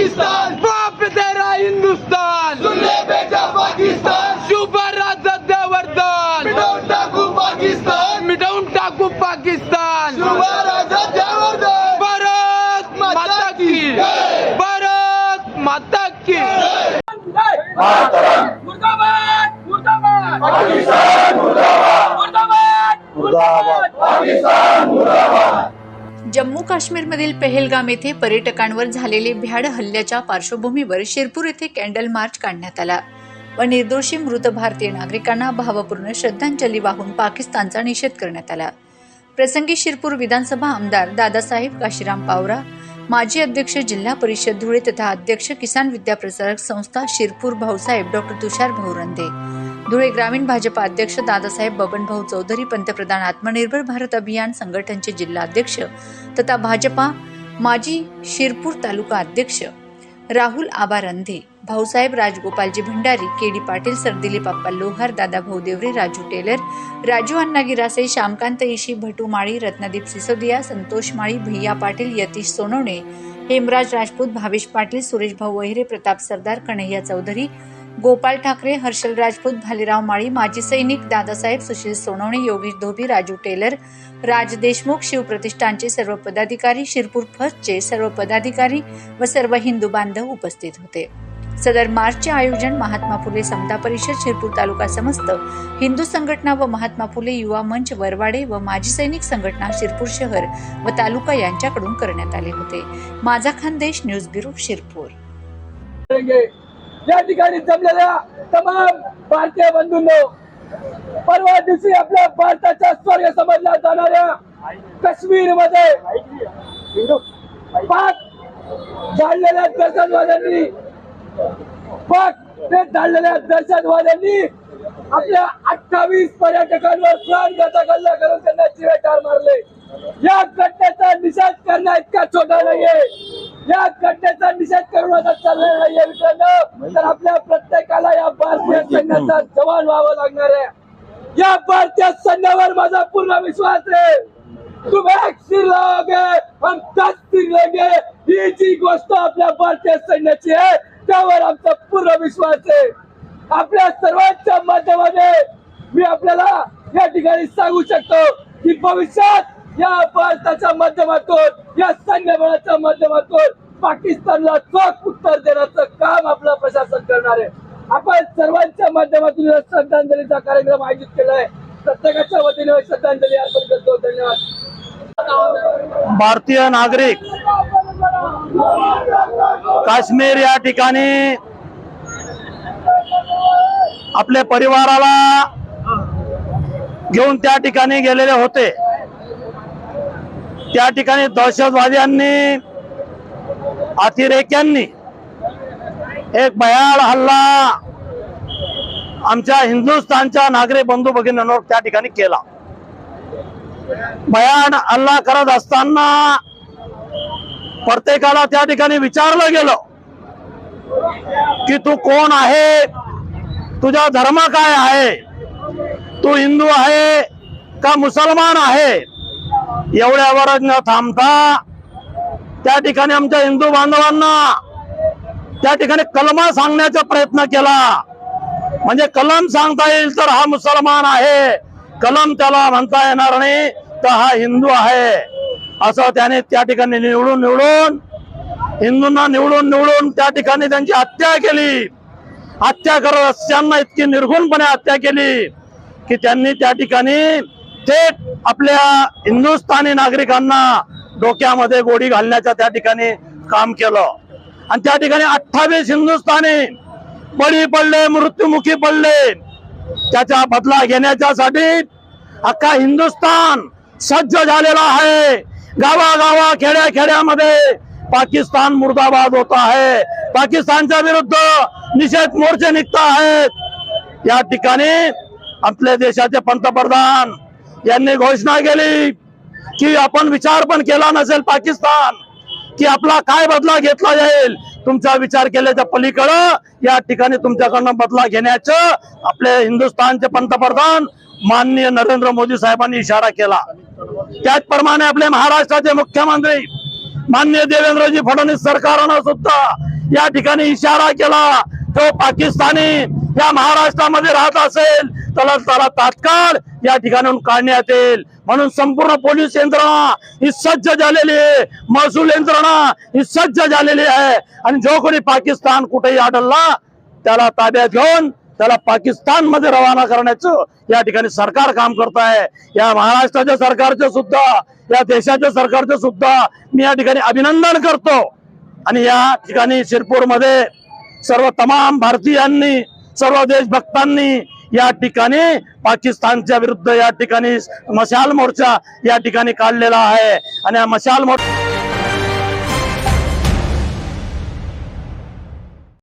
पाकिस्तान! बाप तेरा हिंदुस्तान! सुन ले बेटा पाकिस्तान! शुभ राज्यावर्धन मिटवून टाकू पाकिस्तान! मिटवून टाकू पाकिस्तान! सुभाराजा जयवर्धन! भारत माता की जय. भारत माता की मुर्दाबाद! मुर्दाबाद! पाकिस्तान मुर्दाबाद! मुर्दाबाद! मुर्दाबाद! जम्मू काश्मीरमधील पेहेलगाम येथे पर्यटकांवर झालेले भ्याड हल्ल्याच्या पार्श्वभूमीवर शिरपूर येथे कॅन्डल मार्च काढण्यात आला. व निर्दोषी मृत भारतीय नागरिकांना भावपूर्ण श्रद्धांजली वाहून पाकिस्तानचा निषेध करण्यात आला. प्रसंगी शिरपूर विधानसभा आमदार दादासाहेब काशीराम पावरा माजी अध्यक्ष जिल्हा परिषद धुळे तथा अध्यक्ष किसान विद्याप्रसारक संस्था शिरपूर भाऊसाहेब डॉक्टर तुषार भाऊरंदे धुळे ग्रामीण भाजपा अध्यक्ष दादासाहेब बबनभाऊ चौधरी पंतप्रधान आत्मनिर्भर भारत अभियान संघटनचे जिल्हा अध्यक्ष तथा भाजपा माजी शिरपूर तालुका अध्यक्ष Rahul Aaba Randhe Bhausaheb Rajgopalji Bhandari K D Patil sir Appa Lohar Dada Bhaudevare Raju tailor Raju Anna Girase Shyamkant Ishi Bhatu Mali Ratnadeep Sisodiya Santosh Mali Bhaiya Patil Yatish Sonawane Hemraj Rajput Bhavesh Patil Suresh भाऊ वहिरे प्रताप सरदार कन्हैया चौधरी गोपाल ठाकरे हर्षल राजपूत भालेराव माळी माजी सैनिक दादासाहेब सुशील सोनवणे योगेश धोबी राजू टेलर राज देशमुख शिवप्रतिष्ठानचे सर्व पदाधिकारी शिरपूर फर्स्टचे सर्व पदाधिकारी व सर्व हिंदू बांधव उपस्थित होते. सदर मार्चचे आयोजन महात्मा फुले समता परिषद शिरपूर तालुका समस्त हिंदू संघटना व महात्मा फुले युवा मंच वरवाडे व माजी सैनिक संघटना शिरपूर शहर व तालुका यांच्याकडून करण्यात आले होते. माझा खानदेश न्यूज ब्युरो शिरपूर. म्हणजे या ठिकाणी जमलेल्या तमाम भारतीय बंधूंनो परवा दिवशी आपल्या भारताच्या स्वर्ग समजल्या जाणाऱ्या काश्मीरमध्ये पाक झाडलेल्या दहशतवाद्यांनी पाक ते झाडलेल्या दहशतवाद्यांनी आपल्या अठ्ठावीस पर्यटकांवर प्राणघातक हल्ला करून त्यांना जिवे ठार मारले. या घटनेचा निषेध करण्या इतका छोटा नाहीये. या घटनेचा निषेध करून आता चाललेला नाहीये मित्रांनो. तर आपल्या प्रत्येकाला या भारतीय सैन्याचा जवान व्हावं लागणार आहे. या भारतीय सैन्यावर माझा पूर्ण विश्वास आहे. तुम एक सिर लाओगे हम दस सिर लेंगे ही जी गोष्ट आपल्या भारतीय सैन्याची आहे त्यावर आमचा पूर्ण विश्वास आहे. आपल्या सर्वांच्या माध्यमाने मी आपल्याला या ठिकाणी सांगू शकतो की भविष्यात या भारताच्या माध्यमातून या सैन्यबळाच्या माध्यमातून पाकिस्तानला चोख उत्तर देण्याचं काम आपलं प्रशासन करणार आहे. आपण सर्वांच्या माध्यमातून श्रद्धांजलीचा कार्यक्रम आयोजित केला आहे. प्रत्येकाच्या वतीने श्रद्धांजली अर्पण करतो. धन्यवाद. भारतीय नागरिक काश्मीर या ठिकाणी आपल्या परिवाराला घेऊन त्या ठिकाणी गेलेले होते. त्या ठिकाणी दहशतवाद्यांनी अतिरेक्यांनी एक भयाड हल्ला आमच्या हिंदुस्थानच्या नागरिक बंधू भगिनींवर त्या ठिकाणी केला. भयाड हल्ला करत असताना प्रत्येकाला त्या ठिकाणी विचारलं गेलं की तू कोण आहे? तुझा धर्म काय आहे? तू हिंदू आहे का मुसलमान आहे? एवढ्यावरच न थांबता त्या ठिकाणी आमच्या हिंदू बांधवांना त्या ठिकाणी कलमा सांगण्याचा प्रयत्न केला. म्हणजे कलम सांगता येईल तर हा मुसलमान आहे. कलम त्याला म्हणता येणार नाही तर हा हिंदू आहे. असं त्याने त्या ठिकाणी निवडून निवडून हिंदूंना निवडून निवडून त्या ठिकाणी त्यांची हत्या केली. हत्या करत असताना इतकी निर्घुणपणे हत्या केली की त्यांनी त्या ठिकाणी थेट आपल्या हिंदुस्थानी नागरिकांना डोक्यामध्ये गोडी घालण्याचं त्या ठिकाणी काम केलं. आणि त्या ठिकाणी अठ्ठावीस हिंदुस्थानी बळी पडले मृत्युमुखी पडले. त्याचा बदला घेण्याच्यासाठी अख्खा हिंदुस्थान सज्ज झालेला आहे. गावागावा खेड्या खेड्यामध्ये पाकिस्तान मुर्दाबाद होत आहे. पाकिस्तानच्या विरुद्ध निषेध मोर्चे निघत आहेत. या ठिकाणी आपल्या देशाचे पंतप्रधान यांनी घोषणा केली की आपण विचार पण केला नसेल पाकिस्तान की आपला काय बदला घेतला जाईल? तुमचा विचार केल्याच्या पलीकडं या ठिकाणी तुमच्याकडनं बदला घेण्याचं आपले हिंदुस्थानचे पंतप्रधान माननीय नरेंद्र मोदी साहेबांनी इशारा केला. त्याचप्रमाणे आपले महाराष्ट्राचे मुख्यमंत्री माननीय देवेंद्रजी फडणवीस सरकारनं सुद्धा या ठिकाणी इशारा केला तो पाकिस्तानी या महाराष्ट्रामध्ये राहत असेल त्याला त्याला तात्काळ या ठिकाणाहून काढण्यात येईल. म्हणून संपूर्ण पोलीस यंत्रणा ही सज्ज झालेली आहे. महसूल यंत्रणा ही सज्ज झालेली आहे. आणि जो कोणी पाकिस्तान कुठेही आढळला त्याला ताब्यात घेऊन त्याला पाकिस्तानमध्ये रवाना करण्याचं या ठिकाणी सरकार काम करत आहे या महाराष्ट्राच्या सरकारचं सुद्धा या देशाच्या सरकारचं सुद्धा मी या ठिकाणी अभिनंदन करतो. आणि या ठिकाणी शिरपूरमध्ये सर्व तमाम भारतीयांनी सर्व देशभक्तांनी या ठिकाणी पाकिस्तानच्या विरुद्ध या ठिकाणी मशाल मोर्चा या ठिकाणी काढलेला आहे. आणि हा मशाल मोर्चा